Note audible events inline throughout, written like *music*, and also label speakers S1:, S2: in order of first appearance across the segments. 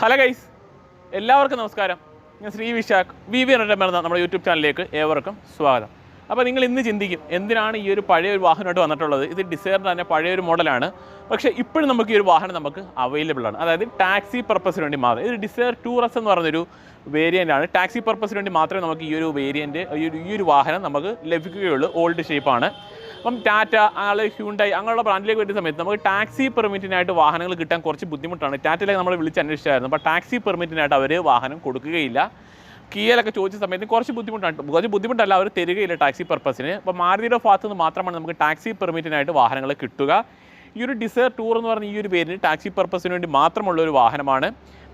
S1: Hello guys എല്ലാവർക്കും നമസ്കാരം. ഞാൻ ശ്രീ വിശാഖ് വി വി എന്ന നമ്മുടെ യൂട്യൂബ് ചാനലിലേക്ക് ഏവർക്കും സ്വാഗതം. അപ്പോൾ നിങ്ങൾ ഇന്ന് ചിന്തിക്കും എന്തിനാണ് ഈ ഒരു പഴയ ഒരു വാഹനമായിട്ട് വന്നിട്ടുള്ളത്? ഇത് ഡിസൈറിന്റെ തന്നെ പഴയ ഒരു മോഡലാണ്. പക്ഷേ ഇപ്പോഴും നമുക്ക് ഈ ഒരു വാഹനം നമുക്ക് അവൈലബിൾ ആണ്. അതായത് ടാക്സി പർപ്പസിന് വേണ്ടി മാത്രം. ഇത് ഡിസൈർ ടൂറസ് എന്ന് പറഞ്ഞൊരു വേരിയന്റ് ആണ്. ടാക്സി പർപ്പസിന് വേണ്ടി മാത്രമേ നമുക്ക് ഈ ഒരു ഒരു ഈ ഒരു വാഹനം നമുക്ക് ലഭിക്കുകയുള്ളൂ. ഓൾഡ് ഷേപ്പാണ് അപ്പം ടാറ്റ ആൾ ഹ്യൂണ്ടായി അങ്ങനെയുള്ള ബ്രാൻഡിലേക്ക് വരുന്ന സമയത്ത് നമുക്ക് ടാക്സി പെർമിറ്റിനായിട്ട് വാഹനങ്ങൾ കിട്ടാൻ കുറച്ച് ബുദ്ധിമുട്ടാണ്. ടാറ്റയിലേക്ക് നമ്മൾ വിളിച്ച് അന്വേഷിച്ചായിരുന്നു. അപ്പോൾ ടാക്സി പെർമിറ്റിനായിട്ട് അവർ വാഹനം കൊടുക്കുകയില്ല. കീയലൊക്കെ ചോദിച്ച സമയത്ത് കുറച്ച് ബുദ്ധിമുട്ടാണ്. കുറച്ച് ബുദ്ധിമുട്ടല്ല അവർ തരികയില്ല ടാക്സി പർപ്പസിന്. അപ്പോൾ മാരുതിയുടെ ഭാഗത്ത് നിന്ന് മാത്രമാണ് നമുക്ക് ടാക്സി പെർമിറ്റിനായിട്ട് വാഹനങ്ങൾ കിട്ടുക. ഈ ഒരു ഡിസയർ ടൂർ എന്ന് പറഞ്ഞ ഈ ഒരു പേരിന് ടാക്സി പർപ്പസിന് വേണ്ടി മാത്രമുള്ള ഒരു വാഹനമാണ്.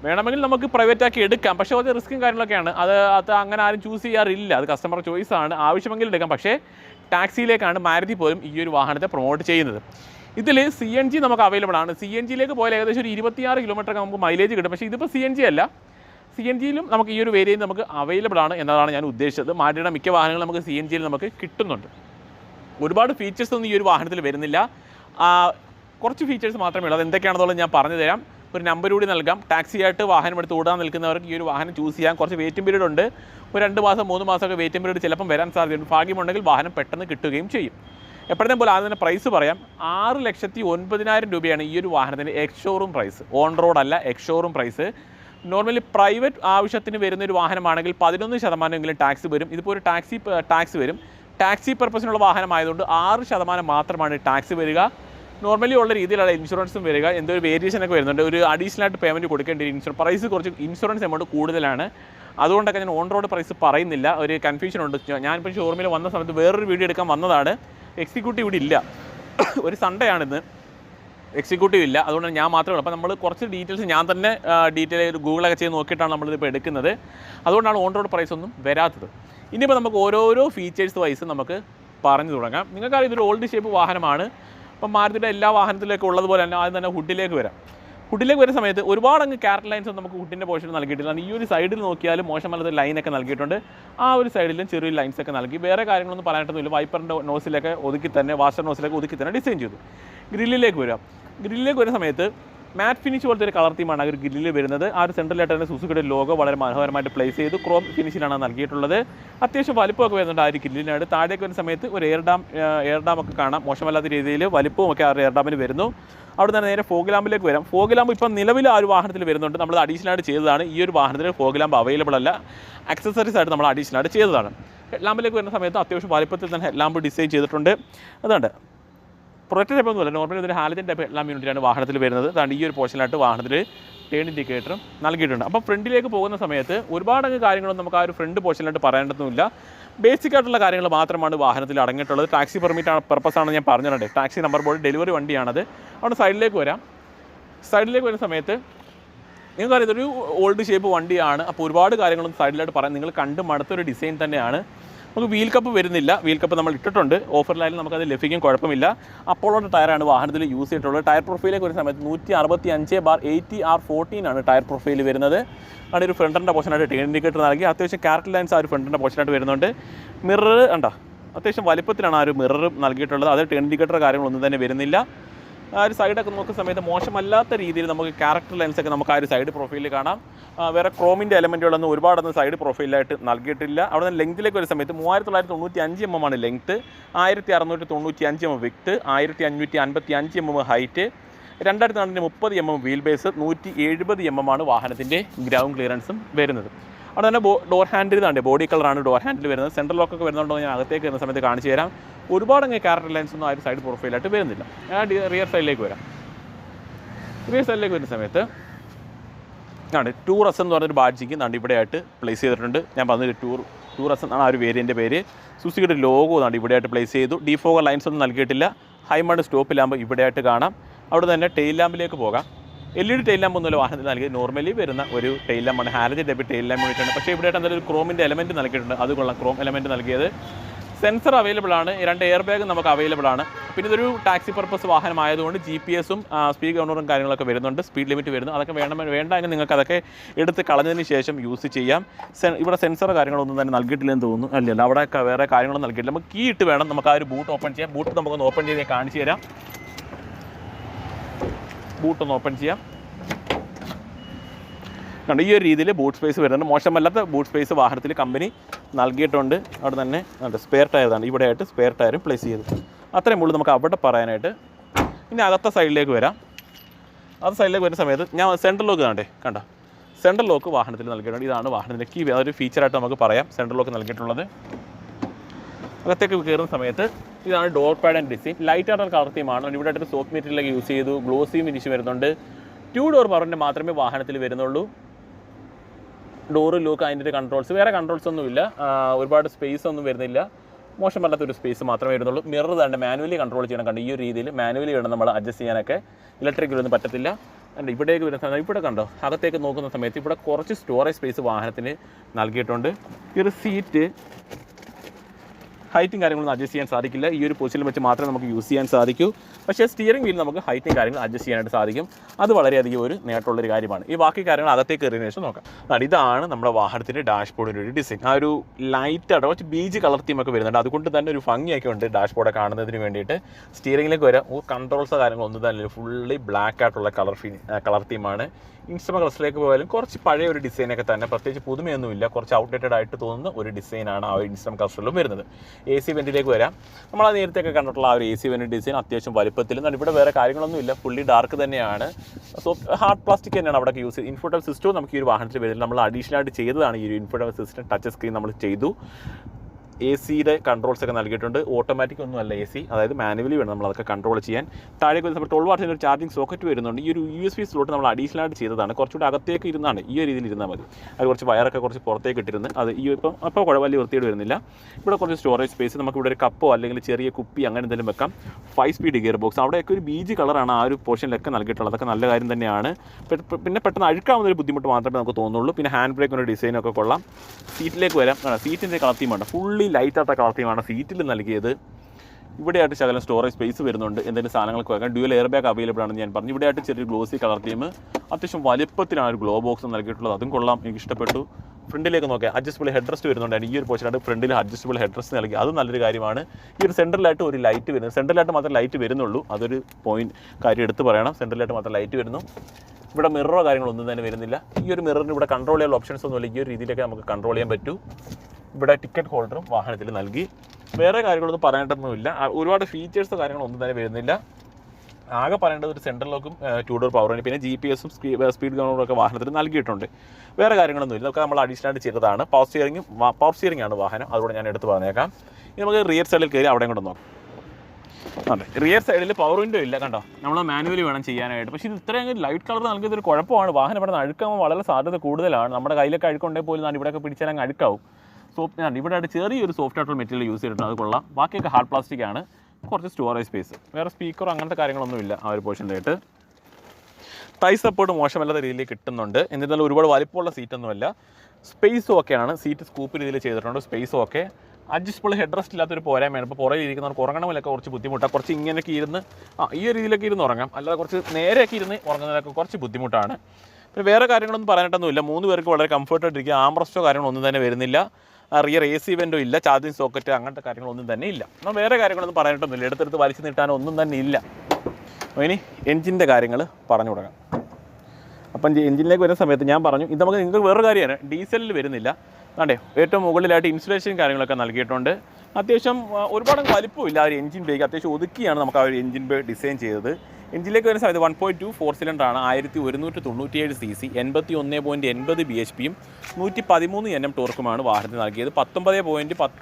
S1: വേണമെങ്കിൽ നമുക്ക് പ്രൈവറ്റ് ആക്കി എടുക്കാം. പക്ഷേ അത് റിസ്ക്കും കാര്യങ്ങളൊക്കെയാണ്. അത് അത് അങ്ങനെ ആരും ചൂസ് ചെയ്യാറില്ല. അത് കസ്റ്റമർ ചോയ്സാണ് ആവശ്യമെങ്കിൽ എടുക്കാം. പക്ഷേ ടാക്സിയിലേക്കാണ് മാരുതി പോലും ഈ ഒരു വാഹനത്തെ പ്രൊമോട്ട് ചെയ്യുന്നത്. ഇതിൽ സി എൻ ജി നമുക്ക് അവൈലബിൾ ആണ്. സി എൻ ജിയിലേക്ക് പോയാൽ ഏകദേശം ഒരു ഇരുപത്തിയാറ് കിലോമീറ്റർ നമുക്ക് മൈലേജ് കിട്ടും. പക്ഷേ ഇതിപ്പോൾ സി എൻ ജി അല്ല. സി എൻ ജിയിലും നമുക്ക് ഈ ഒരു വേരിയന്റ് നമുക്ക് അവൈലബിൾ ആണ് എന്നതാണ് ഞാൻ ഉദ്ദേശിച്ചത്. മാരുതിയുടെ മിക്ക വാഹനങ്ങളും നമുക്ക് സി എൻ ജിയിൽ നമുക്ക് കിട്ടുന്നുണ്ട്. ഒരുപാട് ഫീച്ചേഴ്സ് ഒന്നും ഈ ഒരു വാഹനത്തിൽ വരുന്നില്ല. കുറച്ച് ഫീച്ചേഴ്സ് മാത്രമേ ഉള്ളൂ. അത് എന്തൊക്കെയാണെന്നുള്ളത് ഞാൻ പറഞ്ഞു തരാം ഒരു നമ്പർ കൂടി നൽകാം. ടാക്സി ആയിട്ട് വാഹനം എടുത്ത് ഓടാൻ നിൽക്കുന്നവർക്ക് ഈ ഒരു വാഹനം ചൂസ് ചെയ്യാം കുറച്ച് വെയിറ്റിംഗ് പീരീഡ് ഉണ്ട്. ഒരു രണ്ട് മാസം മൂന്ന് മാസമൊക്കെ വെയിറ്റിംഗ് പീരീഡ് ചിലപ്പം വരാൻ സാധ്യതയുണ്ട്. ഭാഗ്യമുണ്ടെങ്കിൽ വാഹനം പെട്ടെന്ന് കിട്ടുകയും ചെയ്യും. എപ്പോഴത്തെ പോലെ ആദ്യം തന്നെ പ്രൈസ് പറയാം. ആറ് ലക്ഷത്തി ഒൻപതിനായിരം രൂപയാണ് ഈ ഒരു വാഹനത്തിന്റെ ex showroom price on road അല്ല ex showroom price normally private ആവശ്യത്തിന് വരുന്ന ഒരു വാഹനമാണെങ്കിൽ പതിനൊന്ന് ശതമാനമെങ്കിലും ടാക്സ് വരും. ഇതിപ്പോൾ ഒരു ടാക്സി ടാക്സ് വരും. ടാക്സി പർപ്പസിനുള്ള വാഹനമായതുകൊണ്ട് ആറ് ശതമാനം മാത്രമാണ് ടാക്സ് വരിക. നോർമലി ഉള്ള രീതിയിലുള്ള ഇൻഷുറൻസും വരിക. എന്തോ ഒരു വേരിയേഷൻ ഒക്കെ വരുന്നുണ്ട്. ഒരു അഡീഷണൽ ആയിട്ട് പേയ്മെന്റ് കൊടുക്കേണ്ടി ഇൻഷുറൻസ് പ്രൈസ് കുറച്ച് ഇൻഷുറൻസ് എമൗണ്ട് കൂടുതലാണ്. അതുകൊണ്ടൊക്കെ ഞാൻ ഓൺ റോഡ് പ്രൈസ് പറയുന്നില്ല. ഒരു കൺഫ്യൂഷൻ ഉണ്ട്. ഞാനിപ്പോൾ ഷോറൂമിൽ വന്ന സമയത്ത് വേറൊരു വീഡിയോ എടുക്കാൻ വന്നതാണ്. എക്സിക്യൂട്ടീവ് ഇവിടെ ഇല്ല. *coughs* ഒരു സൺഡേ ആണിന്ന്. എക്സിക്യൂട്ടീവ് ഇല്ല. അതുകൊണ്ട് ഞാൻ മാത്രമേ ഉള്ളൂ. അപ്പോൾ നമ്മൾ കുറച്ച് ഡീറ്റെയിൽസ് ഞാൻ തന്നെ ഡീറ്റെയിൽ ഗൂഗിളൊക്കെ ചെയ്ത് നോക്കിയിട്ടാണ് നമ്മളിതിപ്പോൾ എടുക്കുന്നത്. അതുകൊണ്ടാണ് ഓൺ റോഡ് പ്രൈസ് ഒന്നും വരാത്തത്. ഇനിയിപ്പോൾ നമുക്ക് ഓരോരോ ഫീച്ചേഴ്സ് വൈസ് നമുക്ക് പറഞ്ഞു തുടങ്ങാം. നിങ്ങൾക്കറിയാം ഇതൊരു ഓൾഡ് ഷേപ്പ് വാഹനമാണ്. അപ്പം മാരുതിയുടെ എല്ലാ വാഹനത്തിലേക്കും ഉള്ളതുപോലെ തന്നെ ആദ്യം തന്നെ ഹുഡിലേക്ക് വരാം. ഹുഡിലേക്ക് വരുന്ന സമയത്ത് ഒരുപാട് അങ്ങ് ക്യാരറ്റ് ലൈൻസ് നമുക്ക് ഹുഡിന്റെ പോർഷൻ നൽകിയിട്ടില്ല. ഈ ഒരു സൈഡിൽ നോക്കിയാലും മോശമല്ലാത്ത ലൈനൊക്കെ നൽകിയിട്ടുണ്ട്. ആ ഒരു സൈഡിലും ചെറിയ ലൈൻസ് ഒക്കെ നൽകി. വേറെ കാര്യങ്ങളൊന്നും പറയാനായിട്ടൊന്നുമില്ല. വൈപ്പറിന്റെ നോസിലൊക്കെ ഒതുക്കി തന്നെ വാഷർ നോസിലൊക്കെ ഒതുക്കി തന്നെ ഡിസൈൻ ചെയ്തു. ഗ്രില്ലിലേക്ക് വരാം. ഗ്രില്ലിലേക്ക് വരുന്ന സമയത്ത് മാറ്റ് ഫിനിഷ് പോലത്തെ ഒരു കളർ തീമാണ് ഒരു ഗ്രില്ലിൽ വരുന്നത്. ആ ഒരു സെൻട്രലായിട്ട് തന്നെ സുസുക്കിയുടെ ലോഗോ വളരെ മനോഹരമായിട്ട് പ്ലേസ് ചെയ്തു. ക്രോം ഫിനിഷിലാണ് നൽകിയിട്ടുള്ളത്. അത്യാവശ്യം വലിപ്പമൊക്കെ വരുന്നുണ്ട് ആ ഒരു ഗ്രില്ലിനായിട്ട് താഴേക്ക് വരുന്ന സമയത്ത് ഒരു എയർ ഡാം എയർ ഡാം ഒക്കെ കാണാം. മോശമല്ലാത്ത രീതിയിൽ വലിപ്പവും ഒക്കെ ആ ഒരു എയർ ഡാമിന് വരുന്നു. അവിടെ തന്നെ നേരെ ഫോഗ് ലാമ്പിലേക്ക് വരാം. ഫോഗ് ലാമ്പ് ഇപ്പം നിലവിൽ ആ ഒരു വാഹനത്തിൽ വരുന്നുണ്ട്. നമ്മൾ അഡീഷണൽ ആയിട്ട് ചെയ്തതാണ്. ഈ ഒരു വാഹനത്തിൽ ഫോഗ് ലാമ്പ് അവൈലബിൾ അല്ല. അക്സസറീസ് ആയിട്ട് നമ്മൾ അഡീഷണൽ ആയിട്ട് ചെയ്തതാണ്. ഹെഡ് ലാമ്പിലേക്ക് വരുന്ന സമയത്ത് അത്യാവശ്യം വലിപ്പത്തിൽ തന്നെ ഹെഡ് ലാമ്പ് ഡിസൈൻ ചെയ്തിട്ടുണ്ട്. അതുകൊണ്ട് പ്രൊജക്ട് ടൈപ്പ് ഒന്നുമല്ല. നോർമലി ഇതൊരു ഹാലജൻ ടൈപ്പ് എല്ലാം യൂണിറ്റാണ് വാഹനത്തിൽ വരുന്നത്. അതാണ് ഈ ഒരു പോർഷനിലായിട്ട് വാഹനത്തിൽ ടേൺ ഇൻഡിക്കേറ്ററും നൽകിയിട്ടുണ്ട്. അപ്പോൾ ഫ്രണ്ടിലേക്ക് പോകുന്ന സമയത്ത് ഒരുപാട് അങ്ങ് കാര്യങ്ങളൊന്നും നമുക്ക് ആ ഒരു ഫ്രണ്ട് പോർഷനിലായിട്ട് പറയേണ്ടതൊന്നുമില്ല. ബേസിക് ആയിട്ടുള്ള കാര്യങ്ങൾ മാത്രമാണ് വാഹനത്തിൽ അടങ്ങിയിട്ടുള്ളത്. ടാക്സി പെർമിറ്റ് ആണ് പർപ്പസ് ആണെന്ന് ഞാൻ പറഞ്ഞിട്ടുണ്ട് ടാക്സി നമ്പർ ബോർഡ് ഡെലിവറി വണ്ടിയാണത്. അവിടെ സൈഡിലേക്ക് വരാം. സൈഡിലേക്ക് വരുന്ന സമയത്ത് നിങ്ങൾക്കറിയാം ഇതൊരു ഓൾഡ് ഷേപ്പ് വണ്ടിയാണ്. അപ്പോൾ ഒരുപാട് കാര്യങ്ങളൊന്നും സൈഡിലായിട്ട് പറയാം നിങ്ങൾ കണ്ട് മടുത്തൊരു ഡിസൈൻ തന്നെയാണ്. നമുക്ക് വീൽ കപ്പ് വരുന്നില്ല. വീൽ കപ്പ് നമ്മൾ ഇട്ടിട്ടുണ്ട്. ഓഫറിലായാലും നമുക്കത് ലഭിക്കും. കുഴപ്പമില്ല. അപ്പോളോയുടെ ടയറാണ് വാഹനത്തിൽ യൂസ് ചെയ്തിട്ടുള്ളത്. ടയർ പ്രൊഫൈലേക്ക് ഒരു സമയത്ത് നൂറ്റി അറുപത്തി അഞ്ച് ബാർ എയ്റ്റി ആർ ഫോർട്ടീൻ ആണ് ടയർ പ്രൊഫൈൽ വരുന്നത്. അവിടെ ഒരു ഫ്രണ്ടിന്റെ പോർഷനായിട്ട് ടേൺ ഇൻഡിക്കേറ്റർ നൽകി. അത്യാവശ്യം ക്യാരക്ടർ ലൈൻസ് ആ ഒരു ഫ്രണ്ടിന്റെ പോർഷനായിട്ട് വരുന്നുണ്ട്. മിറർ ഉണ്ടോ അത്യാവശ്യം വലിപ്പത്തിലാണ് ആ ഒരു മിറർ നൽകിയിട്ടുള്ളത്. അത് ടേൺ ഇൻഡിക്കേറ്റർ കാര്യങ്ങളൊന്നും തന്നെ വരുന്നില്ല. ആ ഒരു സൈഡൊക്കെ നോക്കുന്ന സമയത്ത് മോശമല്ലാത്ത രീതിയിൽ നമുക്ക് ക്യാരക്ടർ ലെൻസൊക്കെ നമുക്ക് ആ ഒരു സൈഡ് പ്രൊഫൈലിൽ കാണാം. വേറെ ക്രോമിന്റെ എലമെന്റുകളൊന്നും ഒരുപാടൊന്നും സൈഡ് പ്രൊഫൈലായിട്ട് നൽകിയിട്ടില്ല. അവിടെ നിന്ന് ലെങ്തിലേക്ക് ഒരു സമയത്ത് മൂവായിരത്തി തൊള്ളായിരത്തി തൊണ്ണൂറ്റി അഞ്ച് എം എം ആണ് ലെങ്ത്ത് ആയിരത്തി അറുന്നൂറ്റി തൊണ്ണൂറ്റി അഞ്ച് എം എം വിക്ത് ആയിരത്തി അഞ്ഞൂറ്റി അൻപത്തി അഞ്ച് എം എം ഹൈറ്റ് രണ്ടായിരത്തി നാലിന്റെ മുപ്പത് എം എം വീൽ ബേസ് നൂറ്റി എഴുപത് എം എം ആണ് വാഹനത്തിന്റെ ഗ്രൗണ്ട് ക്ലിയറൻസും വരുന്നത്. അവിടെ തന്നെ ഡോർ ഹാൻഡിൽ ഇതാണ് ബോഡി കളറാണ് ഡോർ ഹാൻഡിൽ വരുന്നത്. സെൻട്രൽ ലോക്കൊക്കെ വരുന്നുണ്ടോ ഞാൻ അകത്തേക്ക് വരുന്ന സമയത്ത് കാണിച്ചു തരാം. ഒരുപാട് അങ്ങ് ക്യാരക്ടർ ലൈൻസ് ഒന്നും ആ ഒരു സൈഡ് പ്രൊഫൈലായിട്ട് വരുന്നില്ല. ഞാൻ റിയർ സൈഡിലേക്ക് വരാം. റിയർ സൈഡിലേക്ക് വരുന്ന സമയത്ത് ആണ് ടൂറസ് എന്ന് പറഞ്ഞൊരു ബാഡ്ജിക്ക് നാണ്ട് ഇവിടെയായിട്ട് പ്ലേസ് ചെയ്തിട്ടുണ്ട്. ഞാൻ പറഞ്ഞൊരു ടൂർ ടൂറസ് എന്നാണ് ആ ഒരു വേരിയന്റെ പേര്. സുസുക്കിയുടെ ലോഗോ നാണ്ട് ഇവിടെയായിട്ട് പ്ലേസ് ചെയ്തു. ഡി ഡിഫോഗർ ലൈൻസ് ഒന്നും നൽകിയിട്ടില്ല. ഹൈമണ്ട് സ്റ്റോപ്പ് ലാമ്പ് ഇവിടെയായിട്ട് കാണാം. അവിടെ തന്നെ ടെയിൽ ലാമ്പിലേക്ക് പോകാം. L E D tail lamp ഒന്നുമില്ല. വാഹനത്തിൽ നൽകി. നോർമലി വരുന്ന ഒരു ടൈൽ ലാമ്പാണ് ഹാലജൻ ടൈപ്പ് ടൈൽ ലാമ്പ് വേണ്ടിയിട്ടാണ്. പക്ഷേ ഇവിടെയായിട്ട് എന്തായാലും ഒരു ക്രോമിന്റെ എലമെന്റ് നൽകിയിട്ടുണ്ട്. അത് ക്രോം എലമെന്റ് നൽകിയത്. സെൻസർ അവൈലബിൾ ആണ്. രണ്ട് എയർ ബാഗും നമുക്ക് അവൈലബിൾ ആണ്. പിന്നെ ഇതൊരു ടാക്സി പർപ്പസ് വാഹനമായതുകൊണ്ട് ജി പി എസും സ്പീഡ് ഗവർണറും കാര്യങ്ങളൊക്കെ വരുന്നുണ്ട്. സ്പീഡ് ലിമിറ്റ് വരുന്നു. അതൊക്കെ വേണം വേണ്ടെങ്കിൽ നിങ്ങൾക്ക് അതൊക്കെ എടുത്ത് കളഞ്ഞതിന് ശേഷം യൂസ് ചെയ്യാം. ഇവിടെ സെൻസർ കാര്യങ്ങളൊന്നും തന്നെ നൽകിയിട്ടില്ലെന്ന് തോന്നുന്നു. അല്ലല്ല അവിടെ വേറെ കാര്യങ്ങളൊന്നും നൽകിയിട്ടില്ല. നമുക്ക് കീ ഇട്ട് വേണം നമുക്ക് ആ ഒരു ബൂട്ട് ഓപ്പൺ ചെയ്യാം. ബൂട്ട് നമുക്കൊന്ന് ഓപ്പൺ ചെയ്ത് കാണിച്ചു തരാം. ബൂട്ട് ഒന്ന് ഓപ്പൺ ചെയ്യാം. കണ്ടോ ഈ ഒരു രീതിയിൽ ബൂട്ട് സ്പേസ് വരുന്നുണ്ട്. മോശമല്ലാത്ത ബൂട്ട് സ്പേസ് വാഹനത്തിൽ കമ്പനി നൽകിയിട്ടുണ്ട്. അവിടെ തന്നെ സ്പെയർ ടയർ ആണ് ഇവിടെ ആയിട്ട് സ്പെയർ ടയറും പ്ലേസ് ചെയ്തു അത്രയും ഉള്ളൂ നമുക്ക് അവിടെ പറയാനായിട്ട്. ഇനി അകത്ത സൈഡിലേക്ക് വരാം. അത് സൈഡിലേക്ക് വരുന്ന സമയത്ത് ഞാൻ സെൻട്രൽ ലോക്ക് കണ്ടേ കണ്ടോ സെൻട്രൽ ലോക്ക് വാഹനത്തിൽ നൽകിയിട്ടുണ്ട്. ഇതാണ് വാഹനത്തിന്റെ കീ അതൊരു ഫീച്ചറായിട്ട് നമുക്ക് പറയാം. സെൻട്രൽ ലോക്ക് നൽകിയിട്ടുള്ളത്. അകത്തേക്ക് കയറുന്ന സമയത്ത് ഇതാണ് door pad and design light ആയിട്ടുള്ള കളർ തീമാണ് ഇവിടെ ആയിട്ട് സോഫ്റ്റ് മെറ്റീരിയലൊക്കെ യൂസ് ചെയ്തു. ഗ്ലോസി ഫിനിഷ് വരുന്നുണ്ട്. ടു ഡോർ പവറിന്റെ മാത്രമേ വാഹനത്തിൽ വരുന്നുള്ളൂ. ഡോർ ലോക്ക് അതിന്റെ കൺട്രോൾസ് വേറെ കൺട്രോൾസ് ഒന്നുമില്ല ഒരുപാട് സ്പേസ് ഒന്നും വരുന്നില്ല. മോശമല്ലാത്ത ഒരു സ്പേസ് മാത്രമേ വരുന്നുള്ളൂ. മിറർ തന്നെ മാനുവലി കൺട്രോൾ ചെയ്യണം. കണ്ടു ഈ ഒരു രീതിയിൽ മാനുവലി വേണം നമ്മൾ അഡ്ജസ്റ്റ് ചെയ്യാനൊക്കെ. ഇലക്ട്രിക്കിലൊന്നും പറ്റത്തില്ല. കണ്ടോ ഇവിടേക്ക് വരുന്ന സമയത്ത് ഇവിടെ കണ്ടോ? അകത്തേക്ക് നോക്കുന്ന സമയത്ത് ഇവിടെ കുറച്ച് സ്റ്റോറേജ് സ്പേസ് വാഹനത്തിന് നൽകിയിട്ടുണ്ട്. ഈ ഒരു സീറ്റ് ഹൈറ്റും കാര്യങ്ങളൊന്നും അഡ്ജസ്റ്റ് ചെയ്യാൻ സാധിക്കില്ല. ഈ ഒരു പൊസിഷനിൽ വെച്ച് മാത്രമേ നമുക്ക് യൂസ് ചെയ്യാൻ സാധിക്കൂ. പക്ഷേ സ്റ്റിയറിംഗ് വീൽ നമുക്ക് ഹൈറ്റും കാര്യങ്ങൾ അഡ്ജസ്റ്റ് ചെയ്യാനായിട്ട് സാധിക്കും. അത് വളരെയധികം ഒരു നേട്ടമുള്ളൊരു കാര്യമാണ്. ഈ ബാക്കി കാര്യങ്ങൾ അകത്തേക്ക് കയറിയതിനു ശേഷം നോക്കാം. ഇതാണ് നമ്മുടെ വാഹനത്തിന്റെ ഡാഷ്ബോർഡിന്റെ ഒരു ഡിസൈൻ ആ ഒരു ലൈറ്റ് അടവ് കുറച്ച് ബീജ് കളർ തീമൊക്കെ വരുന്നുണ്ട്. അതുകൊണ്ട് തന്നെ ഒരു ഭംഗിയൊക്കെ ഉണ്ട് ഡാഷ്ബോർഡ് കാണുന്നതിന് വേണ്ടിയിട്ട്. സ്റ്റിയറിംഗിലേക്ക് വരാം. ഓ കൺട്രോൾസോ കാര്യങ്ങളൊന്നും തന്നെ. ഫുള്ളി ബ്ലാക്ക് ആയിട്ടുള്ള കളർ ഫീ കളർ തീമാണ് ഇൻസ്റ്റമ ക്ലസ്റ്ററിലേക്ക് പോയാലും കുറച്ച് പഴയ ഒരു ഡിസൈനൊക്കെ തന്നെ. പ്രത്യേകിച്ച് പുതുമയൊന്നുമില്ല. കുറച്ച് ഔട്ട്ഡേറ്റഡ് ആയിട്ട് തോന്നുന്ന ഒരു ഡിസൈനാണ് ആ ഇൻസ്റ്റം ക്ലസ്റ്ററിലും വരുന്നത്. എ സി വെന്റിലേക്ക് വരാം. നമ്മൾ ആ നേരത്തെയൊക്കെ കണ്ടിട്ടുള്ള ആ ഒരു എ സി വെന്റ് ഡിസൈൻ അത്യാവശ്യം വലുപ്പത്തിൽ എന്നാൽ ഇവിടെ വേറെ കാര്യങ്ങളൊന്നുമില്ല. ഫുള്ളി ഡാർക്ക് തന്നെയാണ്. സോ ഹാർഡ് പ്ലാസ്റ്റിക് തന്നെയാണ് അവിടെ യൂസ് ചെയ്ത് ഇൻഫോട്ടം സിസ്റ്റവും നമുക്ക് ഈ ഒരു വാഹനത്തിൽ വരുന്നത്. നമ്മൾ അഡീഷണൽ ആയിട്ട് ചെയ്തതാണ് ഈ ഒരു ഇൻഫോട്ടം സിസ്റ്റം ടച്ച് സ്ക്രീൻ നമ്മൾ ചെയ്തു. എ സിയുടെ കൺട്രോൾസ് ഒക്കെ നൽകിയിട്ടുണ്ട്. ഓട്ടോമാറ്റിക് ഒന്നും അല്ല എ സി അതായത് മാനുവലി വേണം നമ്മൾ അതൊക്കെ കൺട്രോൾ ചെയ്യാൻ. താഴേക്ക് വരുന്ന ട്വൽവ് വാട്ടിന്റെ ഒരു ചാർജിങ് സോക്കറ്റ് വരുന്നുണ്ട്. ഈ ഒരു യു എസ് ബി സ്ലോട്ട് നമ്മൾ അഡീഷണൽ ആയിട്ട് ചെയ്തതാണ്. കുറച്ചുകൂടി അകത്തേക്ക് ഇരുന്നാണ് ഈ ഒരു രീതിയിൽ ഇരുന്നാൽ മതി. അത് കുറച്ച് വയറൊക്കെ കുറച്ച് പുറത്തേക്ക് ഇട്ടിരുന്ന് അത് ഈ ഇപ്പം അപ്പോൾ കുഴപ്പമില്ല വൃത്തിയോട് വരുന്നില്ല. ഇവിടെ കുറച്ച് സ്റ്റോറേജ് സ്പേസ് നമുക്ക് ഇവിടെ ഒരു കപ്പോ അല്ലെങ്കിൽ ചെറിയ കുപ്പി അങ്ങനെ എന്തെങ്കിലും വെക്കാം. ഫൈവ് സ്പീഡ് ഗിയർ ബോക്സ് അവിടെയൊക്കെ ഒരു ബീജ് കളറാണ് ആ ഒരു പോർഷനിലൊക്കെ നൽകിയിട്ടുള്ളത്. അതൊക്കെ നല്ല കാര്യം തന്നെയാണ്. പിന്നെ പെട്ടെന്ന് അഴുക്കാവുന്ന ഒരു ബുദ്ധിമുട്ട് മാത്രമേ നമുക്ക് തോന്നുള്ളൂ. പിന്നെ ഹാൻഡ് ബ്രേക്കിന്റെ ഡിസൈനൊക്കെ കൊള്ളാം. സീറ്റിലേക്ക് വരാം. സീറ്റിന്റെ കളർ തീമാണ് ഫുള്ളി ലൈറ്റ് ആയിട്ട് കളർ തീമാണ് സീറ്റിൽ നൽകിയത്. ഇവിടെയായിട്ട് ശകലം സ്റ്റോറേജ് സ്പേസ് വരുന്നുണ്ട്. എന്തെങ്കിലും സാധനങ്ങൾക്ക് വെക്കാൻ ഡ്യൂൽ എയർ ബാഗ് അവൈലബിൾ ആണെന്ന് ഞാൻ പറഞ്ഞു. ഇവിടെയായിട്ട് ചെറിയ ഗ്ലോസി കളർ തീം അത്യാവശ്യം വലിപ്പത്തിനാണ് ഒരു ഗ്ലോ ബോക്സ് നൽകിയിട്ടുള്ളത്. അതും കൊള്ളാം. എനിക്ക് ഇഷ്ടപ്പെട്ടു. ഫ്രണ്ടിലേക്ക് നോക്കിയാൽ അഡ്ജസ്റ്റബിൾ ഹെഡ് റെസ്റ്റ് വരുന്നുണ്ട് ഈ ഒരു പോർഷനായിട്ട് ഫ്രണ്ടിൽ അഡ്ജസ്റ്റബിൾ ഹെഡ് റെസ്റ്റ് നൽകി. അത് നല്ലൊരു കാര്യമാണ്. ഈ ഒരു സെന്ററിലായിട്ട് ഒരു ലൈറ്റ് വരുന്നത് സെന്ററിലായിട്ട് മാത്രം ലൈറ്റ് വരുന്നുള്ളൂ. അതൊരു പോയിന്റ് കാര്യം എടുത്ത് പറയണം. സെന്ററിലായിട്ട് മാത്രം ലൈറ്റ് വരുന്നു. ഇവിടെ മിററോ കാര്യങ്ങളൊന്നും തന്നെ വരുന്നില്ല. ഈ ഒരു മിററിന് ഇവിടെ കൺട്രോൾ ചെയ്യാനുള്ള ഓപ്ഷൻസ് ഒന്നും ഒന്നുമില്ല. ഈ ഒരു രീതിയിലൊക്കെ നമുക്ക് കൺട്രോൾ ചെയ്യാൻ പറ്റൂ. ഇവിടെ ടിക്കറ്റ് ഹോൾഡറും വാഹനത്തിൽ നൽകി. വേറെ കാര്യങ്ങളൊന്നും പറയേണ്ടതൊന്നുമില്ല. ഒരുപാട് ഫീച്ചേഴ്സ് കാര്യങ്ങളൊന്നും തന്നെ വരുന്നില്ല. ആകെ പറയേണ്ടത് ഒരു സെൻട്രൽ ലോക്കും ടൂ ഡോർ പവറിന് പിന്നെ ജി പി എസും സ്പീഡ് ഒക്കെ വാഹനത്തിൽ നൽകിയിട്ടുണ്ട്. വേറെ കാര്യങ്ങളൊന്നുമില്ല. ഇതൊക്കെ നമ്മൾ അഡീഷണൽ ആയിട്ട് ചെയ്തതാണ്. പവർ സ്റ്റിയറിംഗും പവർ സ്റ്റിയറിംഗ് ആണ് വാഹനം. അതുകൊണ്ട് ഞാൻ എടുത്ത് പറഞ്ഞേക്കാം. ഇനി നമുക്ക് റിയർ സൈഡിൽ കയറി അവിടെ കൂടെ നോക്കാം. അതെ റിയർ സൈഡിൽ പവർ വിൻഡോ ഇല്ല കണ്ടോ? നമ്മൾ മാനുവലി വേണം ചെയ്യാനായിട്ട്. പക്ഷേ ഇത് ഇത്രയും ലൈറ്റ് കളർ നൽകിയത് ഒരു കുഴപ്പമാണ്. വാഹനം ഇവിടെ നിന്ന് അഴുക്കാകുമ്പോൾ വളരെ സാധ്യത കൂടുതലാണ്. നമ്മുടെ കയ്യിലൊക്കെ അഴുക്കുണ്ടെങ്കിൽ പോലും ഇവിടെയൊക്കെ പിടിച്ചാൽ അങ്ങ് അഴുക്കാവും. സോഫ്റ്റ് ഇവിടെ ആയിട്ട് ചെറിയൊരു സോഫ്റ്റ് ആയിട്ടുള്ള മെറ്റീരിയൽ യൂസ് ചെയ്തിട്ടുണ്ട്. അത് കൊള്ളാം. ബാക്കിയൊക്കെ ഹാർഡ് പ്ലാസ്റ്റിക് ആണ്. കുറച്ച് സ്റ്റോറേജ് സ്പേസ് വേറെ സ്പീക്കറോ അങ്ങനത്തെ കാര്യങ്ങളൊന്നുമില്ല ആ ഒരു പോർഷനിലായിട്ട് തൈ സപ്പോർട്ട് മോശമല്ലാത്ത രീതിയിൽ കിട്ടുന്നുണ്ട്. എന്നിരുന്നാലും ഒരുപാട് വലിപ്പമുള്ള സീറ്റൊന്നുമല്ല സ്പേസും ഒക്കെയാണ്. സീറ്റ് സ്കൂപ്പ് രീതിയിൽ ചെയ്തിട്ടുണ്ട്. സ്പേസും ഒക്കെ. അഡ്ജസ്റ്റബിൾ ഹെഡ് റെസ്റ്റ് ഇല്ലാത്തൊരു പോരായ്മയാണ്. ഇപ്പോൾ പുറകെ ഇരിക്കുന്നവർക്ക് ഉറങ്ങണമെങ്കിലൊക്കെ കുറച്ച് ബുദ്ധിമുട്ടാണ് കുറച്ച് ഇങ്ങനെയൊക്കെ ഇരുന്ന് ആ ഈ ഒരു രീതിയിലൊക്കെ ഇരുന്ന് ഉറങ്ങാം. അല്ലാതെ കുറച്ച് നേരെയൊക്കെ ഇരുന്ന് ഉറങ്ങുന്നതിനൊക്കെ കുറച്ച് ബുദ്ധിമുട്ടാണ്. പിന്നെ വേറെ കാര്യങ്ങളൊന്നും പറയാനായിട്ടൊന്നുമില്ല. മൂന്ന് പേർക്ക് വളരെ കംഫർട്ടായിട്ടിരിക്കുക ആംബ്രസ്റ്റോ കാര്യങ്ങളൊന്നും തന്നെ വരുന്നില്ല. റിയർ എ സി വെന്റോ ഇല്ല ചാർജിങ് സോക്കറ്റ് അങ്ങനത്തെ കാര്യങ്ങളൊന്നും തന്നെ ഇല്ല. എന്നാൽ വേറെ കാര്യങ്ങളൊന്നും പറയാനായിട്ടൊന്നുമില്ല എടുത്തെടുത്ത് വലിച്ചു നീട്ടാനോ ഒന്നും തന്നെ ഇല്ല. ഇനി എൻജിന്റെ കാര്യങ്ങൾ പറഞ്ഞു തുടങ്ങാം. അപ്പം എഞ്ചിനിലേക്ക് വരുന്ന സമയത്ത് ഞാൻ പറഞ്ഞു ഇത് നമുക്ക് നിങ്ങൾക്ക് വേറൊരു കാര്യമാണ്. ഡീസലിൽ വരുന്നില്ല. അതെ ഏറ്റവും മുകളിലായിട്ട് ഇൻസുലേഷൻ കാര്യങ്ങളൊക്കെ നൽകിയിട്ടുണ്ട്. അത്യാവശ്യം ഒരുപാട് വലിപ്പമില്ല ആ ഒരു എഞ്ചിൻ ബേക്ക് അത്യാവശ്യം ഒതുക്കിയാണ് നമുക്ക് ആ ഒരു എഞ്ചിൻ ബേ ഡിസൈൻ ചെയ്തത്. എഞ്ചിനിലേക്ക് വരുന്ന സമയത്ത് one point two four cylinder ആണ് ആയിരത്തി ഒരുന്നൂറ്റി തൊണ്ണൂറ്റിയേഴ് സി സി എൺപത്തി ഒന്ന് പോയിന്റ് എൺപത് ബി എച്ച് പിയും നൂറ്റി പതിമൂന്ന് എൻ എം ടോർക്കുമാണ് വാഹനത്തിന് നൽകിയത്. പത്തൊമ്പത് പോയിന്റ് പത്ത്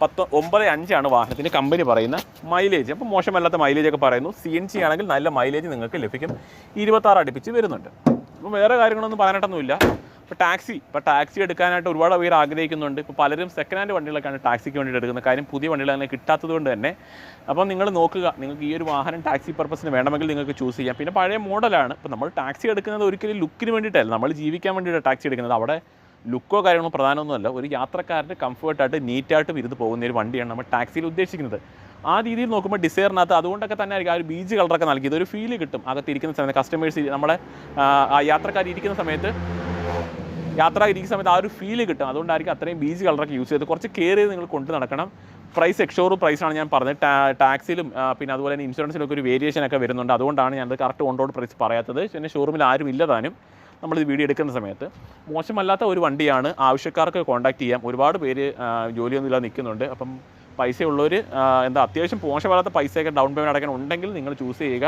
S1: പത്ത് ഒമ്പത് അഞ്ചാണ് വാഹനത്തിന് കമ്പനി പറയുന്ന മൈലേജ് അപ്പോൾ മോശമല്ലാത്ത മൈലേജ് ഒക്കെ പറയുന്നു. സി എൻ സി ആണെങ്കിൽ നല്ല മൈലേജ് നിങ്ങൾക്ക് ലഭിക്കും. ഇരുപത്താറ് അടുപ്പിച്ച് വരുന്നുണ്ട്. അപ്പോൾ വേറെ കാര്യങ്ങളൊന്നും പറയാനായിട്ടൊന്നുമില്ല. ഇപ്പോൾ ടാക്സി ഇപ്പോൾ ടാക്സി എടുക്കാനായിട്ട് ഒരുപാട് പേർ ആഗ്രഹിക്കുന്നുണ്ട്. ഇപ്പോൾ പലരും സെക്കൻഡ് ഹാൻഡ് വണ്ടികളൊക്കെയാണ് ടാക്സിക്ക് വേണ്ടിയിട്ട് എടുക്കുന്നത്. കാര്യം പുതിയ വണ്ടികൾ അങ്ങനെ കിട്ടാത്തത് കൊണ്ട് തന്നെ. അപ്പോൾ നിങ്ങൾ നോക്കുക നിങ്ങൾക്ക് ഈ ഒരു വാഹനം ടാക്സി പർപ്പസിന് വേണമെങ്കിൽ നിങ്ങൾക്ക് ചൂസ് ചെയ്യാം. പിന്നെ പഴയ മോഡലാണ്. ഇപ്പോൾ നമ്മൾ ടാക്സി എടുക്കുന്നത് ഒരിക്കലും ലുക്കിന് വേണ്ടിയിട്ടല്ല. നമ്മൾ ജീവിക്കാൻ വേണ്ടിയിട്ടാണ് ടാക്സി എടുക്കുന്നത്. അവിടെ ലുക്കോ കാര്യങ്ങളോ പ്രധാനമൊന്നുമല്ല ഒരു യാത്രക്കാരന്റെ കംഫർട്ടായിട്ട് നീറ്റായിട്ട് ഇരുന്ന് പോകുന്ന ഒരു വണ്ടിയാണ് നമ്മൾ ടാക്സിയിൽ ഉദ്ദേശിക്കുന്നത്. ആ രീതിയിൽ നോക്കുമ്പോൾ ഡിസൈറിനകത്ത് അതുകൊണ്ടൊക്കെ തന്നെ ആയിരിക്കും ആ ഒരു ബീച്ച് കളറൊക്കെ നൽകിയത്. ഒരു ഫീൽ കിട്ടും. അകത്തിരിക്കുന്ന സമയത്ത് കസ്റ്റമേഴ്സ് നമ്മുടെ ആ, ഇരിക്കുന്ന സമയത്ത് യാത്ര ഇരിക്കുന്ന സമയത്ത് ആ ഒരു ഫീൽ കിട്ടും. അതുകൊണ്ടായിരിക്കും അത്രയും ബീച്ച് കളറൊക്കെ യൂസ് ചെയ്ത് കുറച്ച് കെയർ ചെയ്ത് നിങ്ങൾ കൊണ്ട് നടക്കണം. പ്രൈസ് എക്സോറു പ്രൈസാണ് ഞാൻ പറഞ്ഞത്. ടാക്സിലും പിന്നെ അതുപോലെ തന്നെ ഇൻഷുറൻസിലൊക്കെ ഒരു വേരിയേഷൻ ഒക്കെ വരുന്നുണ്ട്. അതുകൊണ്ടാണ് ഞാനത് കറക്റ്റ് ഓൺറോഡ് പ്രൈസ് പറയാത്തത്. പിന്നെ ഷോറൂമിൽ ആരും ഇല്ലതാനും നമ്മൾ ഇത് വീഡിയോ എടുക്കുന്ന സമയത്ത്. മോശമല്ലാത്ത ഒരു വണ്ടിയാണ് ആവശ്യക്കാർക്ക് കോൺടാക്ട് ചെയ്യാം. ഒരുപാട് പേര് ജോലിയൊന്നും ഇല്ലാതെ നിൽക്കുന്നുണ്ട്. അപ്പം പൈസ ഉള്ളവർ എന്താ അത്യാവശ്യം മോശമല്ലാത്ത പൈസയൊക്കെ ഡൗൺ പേയ്മെന്റ് അടയ്ക്കാൻ ഉണ്ടെങ്കിൽ നിങ്ങൾ ചൂസ് ചെയ്യുക.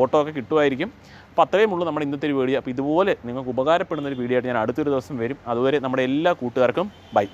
S1: ഓട്ടോ ഒക്കെ കിട്ടുമായിരിക്കും. അപ്പോൾ അത്രയും ഉള്ളൂ നമ്മുടെ ഇന്നത്തെ ഒരു വീഡിയോ. അപ്പോൾ ഇതുപോലെ നിങ്ങൾക്ക് ഉപകാരപ്പെടുന്ന ഒരു വീഡിയോ ആയിട്ട് ഞാൻ അടുത്തൊരു ദിവസം വരും. അതുവരെ നമ്മുടെ എല്ലാ കൂട്ടുകാർക്കും ബൈ.